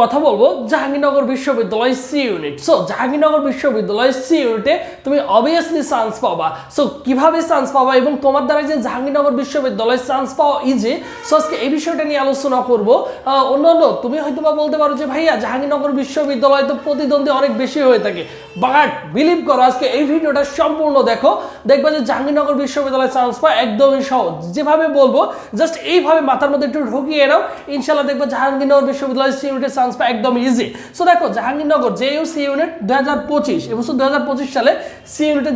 কথা বলব, জাহাঙ্গীরনগর বিশ্ববিদ্যালয় সি ইউনিট সো জাহাঙ্গীরনগর বিশ্ববিদ্যালয় সি ইউনিটে তুমি অবভিয়াসলি চান্স পাবা। সো কীভাবে চান্স পাবা এবং তোমার দ্বারা যে জাহাঙ্গীরনগর বিশ্ববিদ্যালয় চান্স পাওয়া ইজি সো আজকে এই বিষয়টা নিয়ে আলোচনা করব। অন্যান্য তুমি হয়তো বা বলতে পারো যে, ভাইয়া, জাহাঙ্গীরনগর বিশ্ববিদ্যালয় তো প্রতিদ্বন্দ্বী অনেক বেশি হয়ে থাকে। বাট বিলিভ করো, আজকে এই ভিডিওটা সম্পূর্ণ দেখো। দেখবা যে, জাহাঙ্গীরনগর বিশ্ববিদ্যালয় চান্স পাওয়া একদমই সহজ। যেভাবে বলব জাস্ট এইভাবে মাথার মধ্যে একটু ঢুকিয়ে নাও। ইনশাল্লাহ দেখব জাহাঙ্গীরনগর বিশ্ববিদ্যালয় সি ইউনিটের চান্স পাওয়া একদম ইজি সো দেখো, জাহাঙ্গীরনগর যে ইউ সি ইউনিট দু হাজার পঁচিশ এবছর দু হাজার পঁচিশ সালে সি ইউনিটের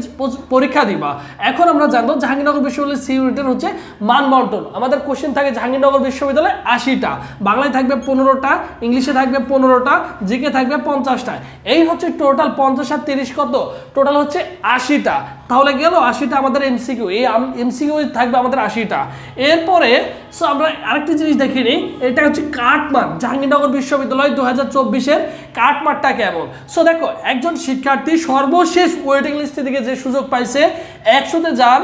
পরীক্ষা দিবা। এখন আমরা জানব জাহাঙ্গীরনগর বিশ্ববিদ্যালয়ের সি ইউনিটের হচ্ছে মান বন্টন আমাদের কোশ্চেন থাকে জাহাঙ্গীরনগর বিশ্ববিদ্যালয়ে আশিটা। বাংলায় থাকবে পনেরোটা, ইংলিশে থাকবে পনেরোটা জিকে থাকবে পঞ্চাশটা। এই হচ্ছে টোটাল পঞ্চাশ আর তিরিশ কত? টোটাল হচ্ছে আশিটা। তাহলে গেল আশিটা আমাদের এমসিকিউ এই এমসিকিউ থাকবে আমাদের আশিটা। এরপরে সো আমরা আরেকটি জিনিস দেখিনি, এটা হচ্ছে কাটমান জাহাঙ্গীরনগর বিশ্ববিদ্যালয় দু হাজার চব্বিশের কাটমারটা কেমন? সো দেখো, একজন শিক্ষার্থী সর্বশেষ ওয়েটিং লিস্টে থেকে যে সুযোগ পাইছে, একশোতে যার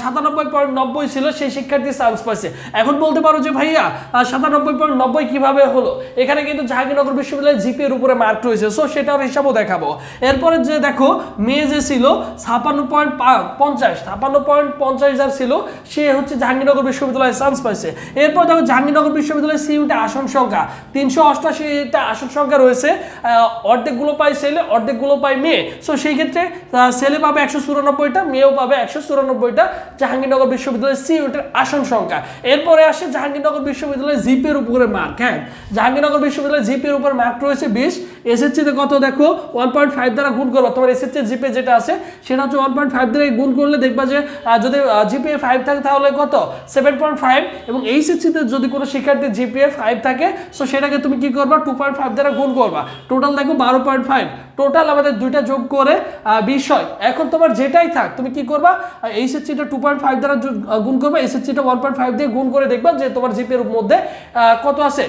সাতানব্বই পয়েন্ট নব্বই ছিল, সেই শিক্ষার্থী চান্স পাইছে। এখন বলতে পারো যে ভাইয়া সাতানব্বই পয়েন্ট নব্বই কীভাবে হলো? এখানে কিন্তু জাহাঙ্গীরনগর বিশ্ববিদ্যালয়ের জিপিএর উপরে মার্ক রয়েছে সো সেটার হিসাবও দেখাবো। এরপরে যে দেখো, মেয়ে যে ছিল ছাপান্ন পয়েন্ট পঞ্চাশ ছাপান্ন পয়েন্ট পঞ্চাশ যার ছিল, সে হচ্ছে জাহাঙ্গীরনগর বিশ্ববিদ্যালয়ে চান্স পাইছে। এরপর দেখো, জাহাঙ্গীরনগর বিশ্ববিদ্যালয়ের সিউটে আসন সংখ্যা, তিনশো অষ্টাশিটা আসন সংখ্যা রয়েছে। আহ, অর্ধেকগুলো পায় ছেলে অর্ধেকগুলো পাই মেয়ে। সো সেই ক্ষেত্রে ছেলে পাবে একশো চুরানব্বইটা মেয়েও পাবে একশো চুরানব্বইটা। জাহাঙ্গীরনগর বিশ্ববিদ্যালয়ের সিউটের আসন সংখ্যা। এরপরে আসে জাহাঙ্গীরনগর বিশ্ববিদ্যালয়ের জিপের উপরে মার্ক হ্যাঁ? জাহাঙ্গীরনগর বিশ্ববিদ্যালয়ের জিপের উপর মার্ক রয়েছে বিশ এসএসসিতে কত দেখো? ওয়ান পয়েন্ট ফাইভ দ্বারা গুণ করব। তোমার এসএসসি জিপে যেটা আছে, সেটা হচ্ছে ওয়ান পয়েন্ট ফাইভ দ্বারা গুণ করলে দেখবা যে যদি জিপিএ ফাইভ থাকে তাহলে কত? সেভেন পয়েন্ট ফাইভ এবং এইচএসসিতে যদি কোনো শিক্ষার্থীর জিপিএ ফাইভ থাকে সো সেটাকে তুমি কি করবা? টু পয়েন্ট ফাইভ দ্বারা গুণ করবা। টোটাল দেখো বারো পয়েন্ট ফাইভ টোটাল আমাদের দুইটা যোগ করে হয়। এখন তোমার যেটাই থাক, তুমি কি করবা? এইচএসসিটা টু পয়েন্ট ফাইভ দ্বারা গুণ করবা। এইচএসসিটা ওয়ান পয়েন্ট ফাইভ দিয়ে গুণ করে দেখবা যে তোমার জিপিএর মধ্যে কত আছে?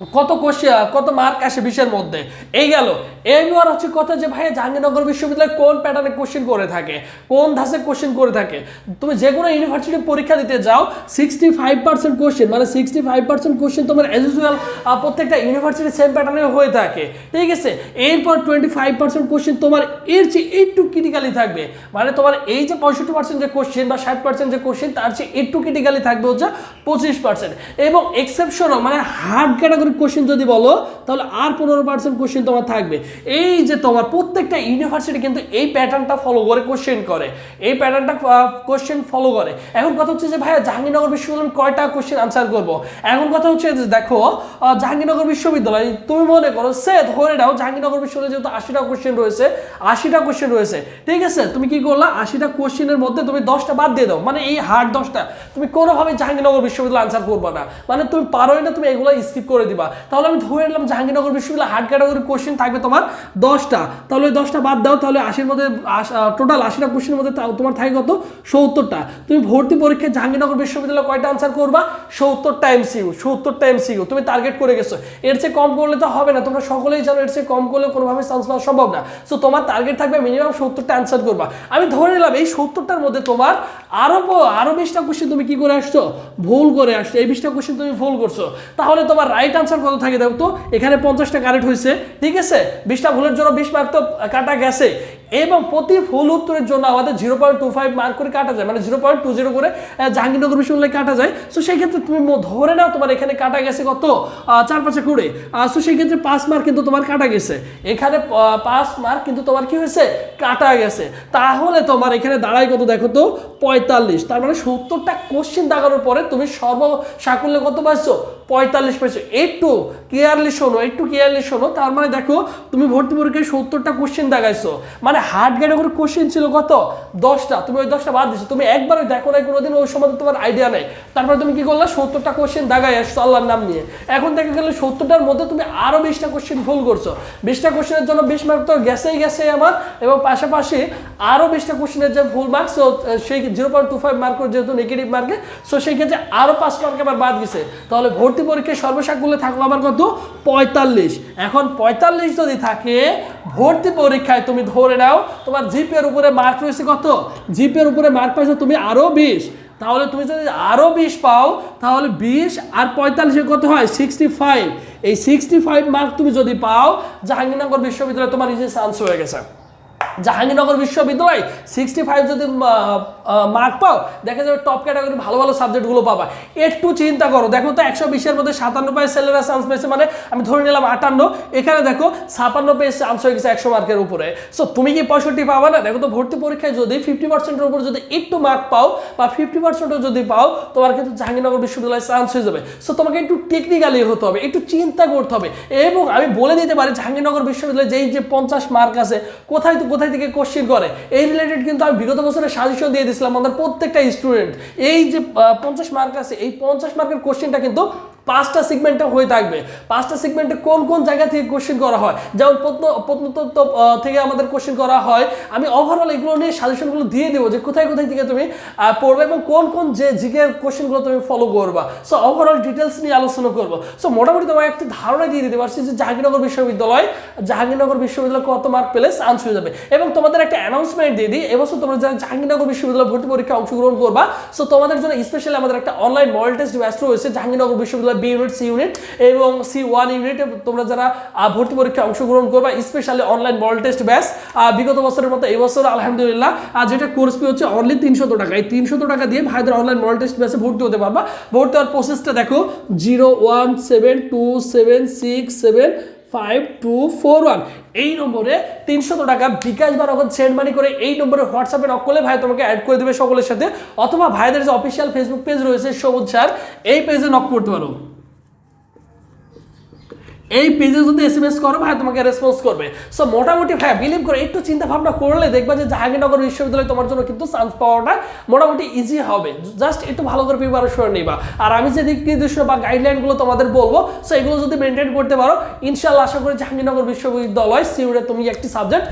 কত কোশ্চেন কত মার্ক আসে বিশের মধ্যে? এই গেল। এইবার হচ্ছে কথা যে ভাই জাহাঙ্গীরনগর বিশ্ববিদ্যালয় কোন প্যাটার্নে কোশ্চেন করে থাকে? কোন ধাসে কোশ্চেন করে থাকে? তুমি যে কোনো ইউনিভার্সিটি পরীক্ষা দিতে যাও সিক্সটি ফাইভ পার্সেন্ট কোশ্চেন মানে সিক্সটি ফাইভ পার্সেন্ট কোশ্চেন তোমার অ্যাজ ইউজুয়াল প্রত্যেকটা ইউনিভার্সিটি সেম প্যাটার্নে হয়ে থাকে। ঠিক আছে? এরপর টোয়েন্টি ফাইভ পার্সেন্ট কোশ্চেন তোমার এর চেয়ে একটু ক্রিটিক্যালি থাকবে। মানে তোমার এই যে পঁয়ষট্টি পার্সেন্ট যে কোশ্চেন বা ষাট পার্সেন্ট যে কোশ্চেন তার চেয়ে একটু ক্রিটিক্যালি থাকবে হচ্ছে পঁচিশ পার্সেন্ট এবং এক্সেপশনাল মানে হার্ড ক্যাটাগরি কোশ্চেন যদি বলো, তাহলে আর পনেরো পার্সেন্ট কোশ্চেন তোমার থাকবে। এই যে তোমার প্রত্যেকটা ইউনিভার্সিটি কিন্তু এই প্যাটার্নটা ফলো করে কোশ্চেন করে। এই প্যাটার্নটা কোশ্চেন ফলো করে। এখন কথা হচ্ছে যে, ভাইয়া, জাহাঙ্গীরনগর বিশ্ববিদ্যালয় কয়টা কোশ্চেন আনসার করব? এখন কথা হচ্ছে যে, দেখো জাহাঙ্গীরনগর বিশ্ববিদ্যালয়, তুমি মনে করো সে ধরে নাও, জাহাঙ্গীরনগর বিশ্ববিদ্যালয় যেহেতু আশিটা কোশ্চেন রয়েছে, আশিটা কোশ্চেন রয়েছে। ঠিক আছে? তুমি কি করলা? আশিটা কোশ্চেনের মধ্যে তুমি দশটা বাদ দিয়ে দাও। মানে এই হার্ড দশটা, তুমি কোনোভাবে জাহাঙ্গীরনগর বিশ্ববিদ্যালয় আনসার করবে না। মানে তুমি পারোই না, তুমি এগুলো স্কিপ করে দিবা। তাহলে আমি ধরে নিলাম জাহাঙ্গীরনগর বিশ্ববিদ্যালয় হার্ড ক্যাটাগরি কোশ্চেন থাকবে তোমার দশটা। তাহলে ওই দশটা বাদ দাও, তাহলে আশির মধ্যে টোটাল আশিটা কোশ্চেনের মধ্যে তোমার থাকে কত? সত্তরটা। তুমি ভর্তি পরীক্ষায় জাহাঙ্গীরনগর বিশ্ববিদ্যালয়ে কয়টা আনসার করবা? সত্তরটা এমসিইউ সত্তরটা এমসিইউ তুমি টার্গেট করে গেছো। এর চেয়ে কম করলে তো হবে না, তোমরা সকলেই জানো এর চেয়ে কম করলে কোনোভাবে চান্স পাওয়া সম্ভব না। সো তোমার টার্গেট থাকবে মিনিমাম সত্তরটা অ্যান্সার করবা। আমি ধরে নিলাম এই সত্তরটার মধ্যে তোমার আরও আরও বিশটা কোশ্চেন তুমি কি করে আসছো? ভুল করে আসছো। এই বিশটা কোশ্চেন তুমি ভুল করছ। তাহলে তোমার রাইট আনসার কত থাকে দেখো তো? এখানে পঞ্চাশটা কারেক্ট হয়েছে ঠিক আছে? বিশটা ভুলের জন্য বিশ মার্ক তো কাটা গেছে এবং প্রতি ফুল উত্তরের জন্য আমাদের zero point two five mark করে কাটা যায়। মানে জিরো পয়েন্ট টু জিরো করে জাহাঙ্গীরনগর বিশ্ববিদ্যালয়ে কাটা যায়। সো সেই ক্ষেত্রে তুমি ধরে নাও তোমার এখানে কাটা গেছে কত? চার পাঁচে কুড়ি। সো সেই ক্ষেত্রে পাঁচ মার্ক কিন্তু তোমার কাটা গেছে। এখানে পাঁচ মার্ক কিন্তু তোমার কি হয়েছে? কাটা গেছে। তাহলে তোমার এখানে দাঁড়ায় কত দেখো তো? পঁয়তাল্লিশ। তার মানে সত্তরটা কোশ্চেন দাগানোর পরে তুমি সর্ব সাকুল্যে কত পাইছো? পঁয়তাল্লিশ পেয়েছ একটু ক্লিয়ারলি শোনো, একটু ক্লিয়ারলি শোনো। তার মানে দেখো, তুমি ভর্তি পরীক্ষায় সত্তরটা কোশ্চেন দাগাইছো। মানে হার্ড ক্যাটাগরি কোশ্চেন ছিল কত? দশটা। তুমি ওই দশটা বাদ দিছো। তুমি একবার ওই দেখো নাই, কোনোদিন ওই সময় তোমার আইডিয়া নেই। তারপরে তুমি কি করলা? সত্তরটা কোশ্চেন দাগাই আসছো আল্লাহর নাম নিয়ে। এখন দেখা গেলে সত্তরটার মধ্যে তুমি আরও বিশটা কোশ্চেন ভুল করছ। বিশটা কোশ্চেনের জন্য বিশ মার্ক তো গেছেই গেছে আমার। এবং পাশাপাশি আরও বিশটা কোশ্চেনের যে ভুল মার্ক সো সেই zero point two five mark যেহেতু নেগেটিভ মার্কে সো সেই ক্ষেত্রে আরও পাঁচ মার্ক আবার বাদ গেছে। তাহলে ভর্তি পরীক্ষায় সর্বসাকুল্যে থাকল আমার কত? পঁয়তাল্লিশ। এখন পঁয়তাল্লিশ যদি থাকে ভর্তি পরীক্ষায় তুমি ধরে নাও, তোমার জিপের উপরে মার্ক রয়েছে কত? জিপের উপরে মার্ক পাইছো তুমি আরও বিশ। তাহলে তুমি যদি আরও বিশ পাও, তাহলে বিশ আর পঁয়তাল্লিশে কত হয়? সিক্সটি ফাইভ এই সিক্সটি ফাইভ মার্ক তুমি যদি পাও, জাহাঙ্গীরনগর বিশ্ববিদ্যালয়ে তোমার নিজে চান্স হয়ে গেছে। জাহাঙ্গীরনগর বিশ্ববিদ্যালয় সিক্সটি ফাইভ যদি মার্ক পাও, দেখা যাবে টপ ক্যাটাগরি ভালো ভালো সাবজেক্টগুলো পাবা। একটু চিন্তা করো, দেখো তো একশো বিশের মধ্যে সাতান্ন পেয়ে ছেলেরা চান্স পেয়েছে মানে আমি ধরে নিলাম আটান্ন, এখানে দেখো ছাপান্ন পেয়ে চান্স হয়ে গেছে একশো মার্কের উপরে। সো তুমি কি পঁয়ষট্টি পাবা না? দেখো তো ভর্তি পরীক্ষায় যদি ফিফটি পার্সেন্টের উপর যদি একটু মার্ক পাও বা ফিফটি পার্সেন্টও যদি পাও, তোমার কিন্তু জাহাঙ্গীরনগর বিশ্ববিদ্যালয়ে চান্স হয়ে যাবে। সো তোমাকে একটু টেকনিক্যালি হতে হবে, একটু চিন্তা করতে হবে। এবং আমি বলে দিতে পারি, জাহাঙ্গীরনগর বিশ্ববিদ্যালয়ে যেই যে পঞ্চাশ মার্ক আছে, কোথায় তো কোথায় থেকে কোশ্চেন করে? এই রিলেটেড কিন্তু আমি বিগত বছরের সাজেশন দিয়ে দিয়েছিলাম আমাদের প্রত্যেকটা স্টুডেন্ট এই যে পঞ্চাশ মার্ক আছে, এই পঞ্চাশ মার্কের কোশ্চেনটা কিন্তু পাঁচটা সিগমেন্টে হয়ে থাকবে। পাঁচটা সিগমেন্টে কোন কোন জায়গা থেকে কোশ্চেন করা হয়? যেমন প্রত্ন- প্রত্নতত্ত্ব থেকে আমাদের কোশ্চেন করা হয়। আমি ওভারঅল এগুলো নিয়ে সাজেশনগুলো দিয়ে দেবো যে কোথায় কোথায় থেকে তুমি পড়বে এবং কোন কোন যে জিকের কোশ্চেনগুলো তুমি ফলো করবা। সো ওভারঅল ডিটেলস নিয়ে আলোচনা করব। সো মোটামুটি তোমার একটা ধারণা দিয়ে দিতে পারছি যে জাহাঙ্গীরনগর বিশ্ববিদ্যালয় জাহাঙ্গীরনগর বিশ্ববিদ্যালয় কত মার্ক পেলে চান্স হয়ে যাবে। এবং তোমাদের একটা অ্যানাউন্সমেন্ট দিয়ে দিই, এবছর তোমরা যারা জাহাঙ্গীরনগর বিশ্ববিদ্যালয় ভর্তি পরীক্ষায় অংশগ্রহণ করবা সো তোমাদের জন্য স্পেশালি আমাদের একটা অনলাইন মডেল টেস্ট ব্যাচ রয়েছে জাহাঙ্গীরনগর বিশ্ববিদ্যালয় বি ইউনিট সি ইউনিট এবং সি ওয়ান ইউনিট তোমরা যারা ভর্তি পরীক্ষায় অংশগ্রহণ করবা স্পেশালি অনলাইন বল টেস্ট ব্যাস বিগত বছরের মতো এবছর আলহামদুলিল্লাহ আর যেটা কোর্স ফি হচ্ছে অনলি তিনশত টাকা। এই তিনশত টাকা দিয়ে ভাইদের অনলাইন বল টেস্ট ব্যাসে ভর্তি হতে পারবা। ভর্তি হওয়ার প্রসেসটা দেখো zero one seven two seven six seven five two four one এই নম্বরে তিনশত টাকা বিকাশ বা নগদ সেন্ড মানি করে এই নম্বরে হোয়াটসঅ্যাপে নক করলে ভাই তোমাকে অ্যাড করে দেবে সকলের সাথে। অথবা ভাইদের যে অফিসিয়াল ফেসবুক পেজ রয়েছে, সবুজ স্যার এই পেজে নক করতে পারো। এই পেজে যদি এস এম এস করো, ভাই, তোমাকে রেসপন্স করবে। সো মোটামুটি, ভাই বিলিভ করে, একটু চিন্তা ভাবনা করলে দেখবা যে জাহাঙ্গীরনগর বিশ্ববিদ্যালয়ে তোমার জন্য কিন্তু চান্স পাওয়াটা মোটামুটি ইজি হবে। জাস্ট একটু ভালো করে প্রিপারেশন নিবা। আর আমি যে দিক নির্দেশ বা গাইডলাইনগুলো তোমাদের বলব সো এগুলো যদি মেনটেন করতে পারো, ইনশাল্লাহ আশা করি জাহাঙ্গীরনগর বিশ্ববিদ্যালয় সিউরে তুমি একটি সাবজেক্ট